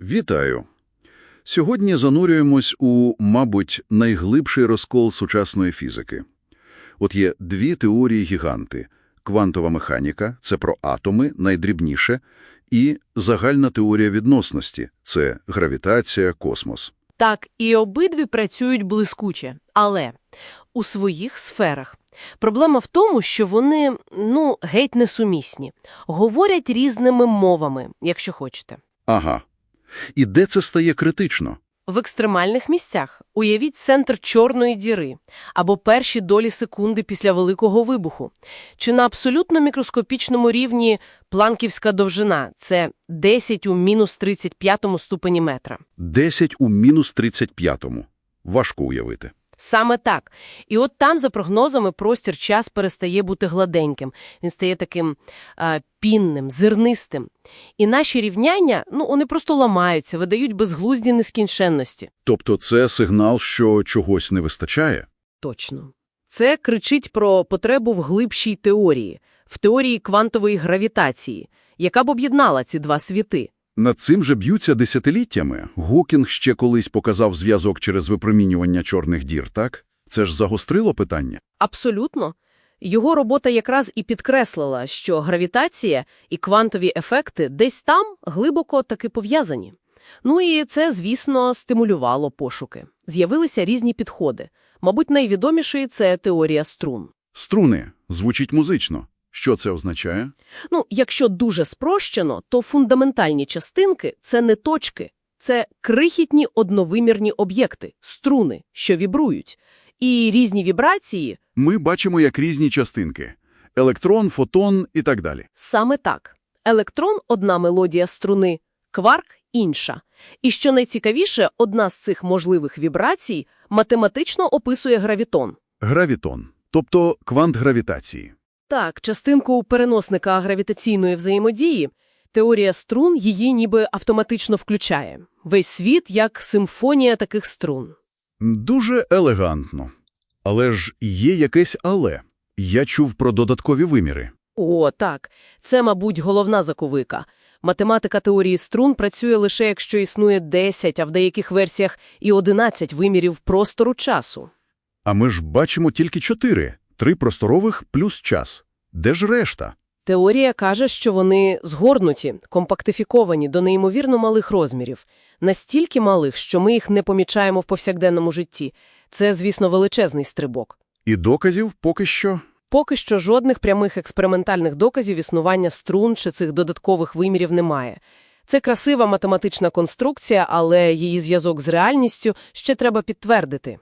Вітаю! Сьогодні занурюємось у, мабуть, найглибший розкол сучасної фізики. От є дві теорії-гіганти – квантова механіка – це про атоми, найдрібніше, і загальна теорія відносності – це гравітація, космос. Так, і обидві працюють блискуче, але у своїх сферах. Проблема в тому, що вони, ну, геть несумісні. Говорять різними мовами, якщо хочете. Ага. І де це стає критично? В екстремальних місцях уявіть центр чорної діри або перші долі секунди після Великого вибуху. Чи на абсолютно мікроскопічному рівні планківська довжина – це 10 у мінус 35 ступені метра. 10 у мінус 35-му. Важко уявити. Саме так. І от там, за прогнозами, простір-час перестає бути гладеньким. Він стає таким а, пінним, зернистим. І наші рівняння, ну, вони просто ламаються, видають безглузді нескінченності. Тобто це сигнал, що чогось не вистачає? Точно. Це кричить про потребу в глибшій теорії, в теорії квантової гравітації, яка б об'єднала ці два світи. Над цим же б'ються десятиліттями. Гокінг ще колись показав зв'язок через випромінювання чорних дір, так? Це ж загострило питання? Абсолютно. Його робота якраз і підкреслила, що гравітація і квантові ефекти десь там глибоко таки пов'язані. Ну і це, звісно, стимулювало пошуки. З'явилися різні підходи. Мабуть, найвідоміший – це теорія струн. Струни. Звучить музично. Що це означає? Ну, якщо дуже спрощено, то фундаментальні частинки – це не точки, це крихітні одновимірні об'єкти, струни, що вібрують. І різні вібрації Ми бачимо як різні частинки. Електрон, фотон і так далі. саме так. Електрон – одна мелодія струни, кварк – інша. І що найцікавіше, одна з цих можливих вібрацій математично описує гравітон. Гравітон. Тобто квант гравітації. Так, частинку переносника гравітаційної взаємодії, теорія струн її ніби автоматично включає. Весь світ як симфонія таких струн. Дуже елегантно. Але ж є якесь але. Я чув про додаткові виміри. О, так. Це, мабуть, головна заковика. Математика теорії струн працює лише якщо існує 10, а в деяких версіях і 11 вимірів простору часу. А ми ж бачимо тільки чотири. Три просторових плюс час. Де ж решта? Теорія каже, що вони згорнуті, компактифіковані до неймовірно малих розмірів. Настільки малих, що ми їх не помічаємо в повсякденному житті. Це, звісно, величезний стрибок. І доказів поки що. Поки що жодних прямих експериментальних доказів існування струн чи цих додаткових вимірів немає. Це красива математична конструкція, але її зв'язок з реальністю ще треба підтвердити.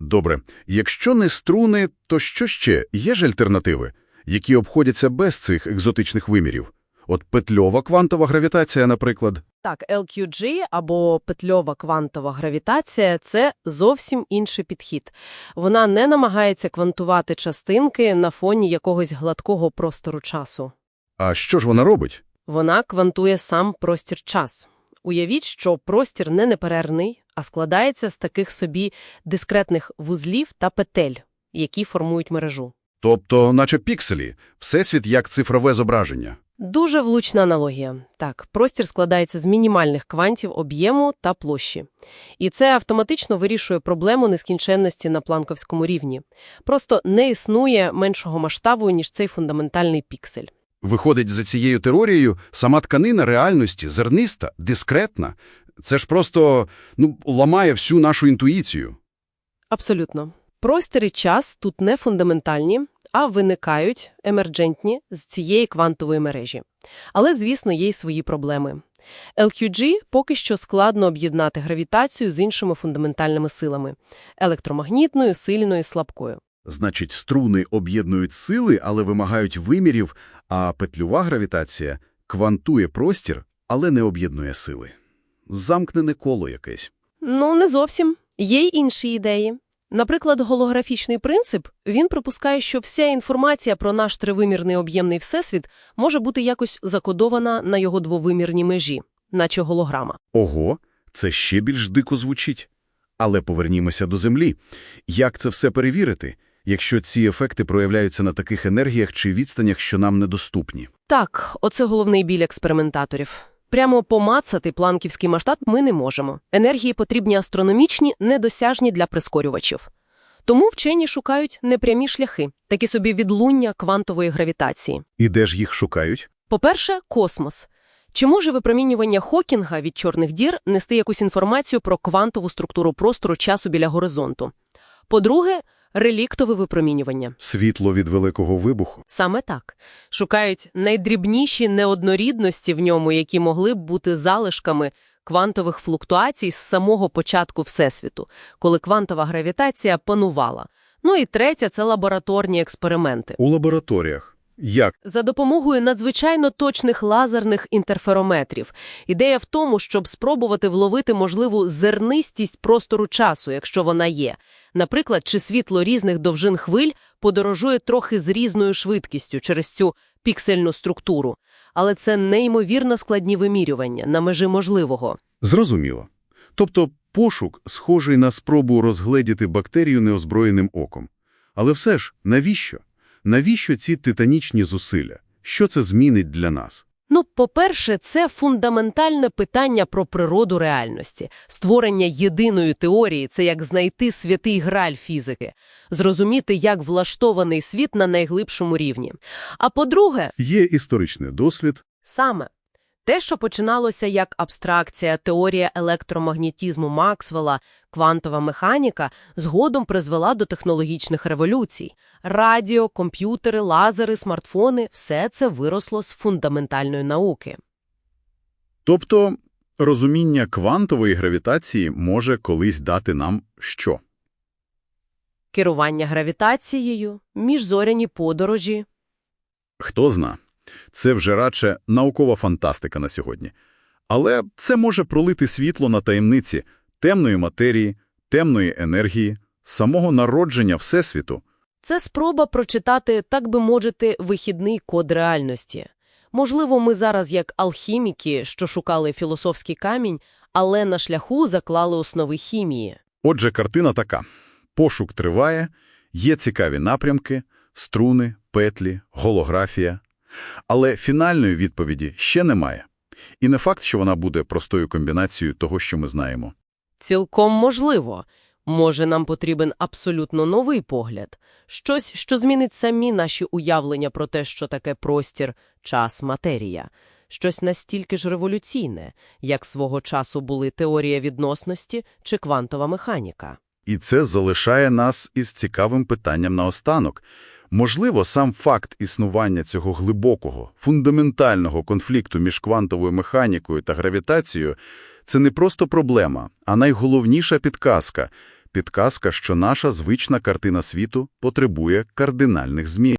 Добре. Якщо не струни, то що ще? Є ж альтернативи, які обходяться без цих екзотичних вимірів? От петльова квантова гравітація, наприклад. Так, LQG або петльова квантова гравітація – це зовсім інший підхід. Вона не намагається квантувати частинки на фоні якогось гладкого простору часу. А що ж вона робить? Вона квантує сам простір-час. Уявіть, що простір не неперервний, а складається з таких собі дискретних вузлів та петель, які формують мережу. Тобто, наче пікселі, всесвіт як цифрове зображення. Дуже влучна аналогія. Так, простір складається з мінімальних квантів об'єму та площі. І це автоматично вирішує проблему нескінченності на планковському рівні. Просто не існує меншого масштабу, ніж цей фундаментальний піксель. Виходить, за цією теорією, сама тканина реальності зерниста, дискретна. Це ж просто, ну, ламає всю нашу інтуїцію. Абсолютно. Простір і час тут не фундаментальні, а виникають емерджентні з цієї квантової мережі. Але, звісно, є й свої проблеми. LQG поки що складно об'єднати гравітацію з іншими фундаментальними силами – електромагнітною, сильною, слабкою. Значить, струни об'єднують сили, але вимагають вимірів, а петлюва гравітація квантує простір, але не об'єднує сили. Замкнене коло якесь. Ну, не зовсім. Є й інші ідеї. Наприклад, голографічний принцип, він припускає, що вся інформація про наш тривимірний об'ємний всесвіт може бути якось закодована на його двовимірній межі, наче голограма. Ого, це ще більш дико звучить. Але повернімося до Землі. Як це все перевірити, якщо ці ефекти проявляються на таких енергіях чи відстанях, що нам недоступні? Так, оце головний біль експериментаторів. Прямо помацати планківський масштаб ми не можемо. Енергії потрібні астрономічні, недосяжні для прискорювачів. Тому вчені шукають непрямі шляхи, такі собі відлуння квантової гравітації. І де ж їх шукають? По-перше, космос. Чи може випромінювання Хокінга від чорних дір нести якусь інформацію про квантову структуру простору часу біля горизонту? По-друге, реліктове випромінювання. Світло від Великого вибуху. Саме так. Шукають найдрібніші неоднорідності в ньому, які могли б бути залишками квантових флуктуацій з самого початку Всесвіту, коли квантова гравітація панувала. Ну і третє – це лабораторні експерименти. У лабораторіях. Як? За допомогою надзвичайно точних лазерних інтерферометрів. Ідея в тому, щоб спробувати вловити можливу зернистість простору часу, якщо вона є. Наприклад, чи світло різних довжин хвиль подорожує трохи з різною швидкістю через цю піксельну структуру. Але це неймовірно складні вимірювання на межі можливого. Зрозуміло. Тобто пошук схожий на спробу розгледіти бактерію неозброєним оком. Але все ж, навіщо? Навіщо ці титанічні зусилля? Що це змінить для нас? Ну, по-перше, це фундаментальне питання про природу реальності. Створення єдиної теорії – це як знайти святий граль фізики. Зрозуміти, як влаштований світ на найглибшому рівні. А по-друге, Є історичний досвід, Саме. Те, що починалося як абстракція, теорія електромагнітізму Максвелла, квантова механіка, згодом призвела до технологічних революцій. Радіо, комп'ютери, лазери, смартфони – все це виросло з фундаментальної науки. Тобто розуміння квантової гравітації може колись дати нам що? Керування гравітацією, міжзоряні подорожі. Хто зна. Це вже радше наукова фантастика на сьогодні. Але це може пролити світло на таємниці темної матерії, темної енергії, самого народження Всесвіту. Це спроба прочитати, так би мовити, вихідний код реальності. Можливо, ми зараз як алхіміки, що шукали філософський камінь, але на шляху заклали основи хімії. Отже, картина така. Пошук триває, є цікаві напрямки, струни, петлі, голографія. Але фінальної відповіді ще немає. І не факт, що вона буде простою комбінацією того, що ми знаємо. Цілком можливо. Може, нам потрібен абсолютно новий погляд. Щось, що змінить самі наші уявлення про те, що таке простір, час, матерія. Щось настільки ж революційне, як свого часу були теорія відносності чи квантова механіка. І це залишає нас із цікавим питанням наостанок. Можливо, сам факт існування цього глибокого, фундаментального конфлікту між квантовою механікою та гравітацією – це не просто проблема, а найголовніша підказка. Підказка, що наша звична картина світу потребує кардинальних змін.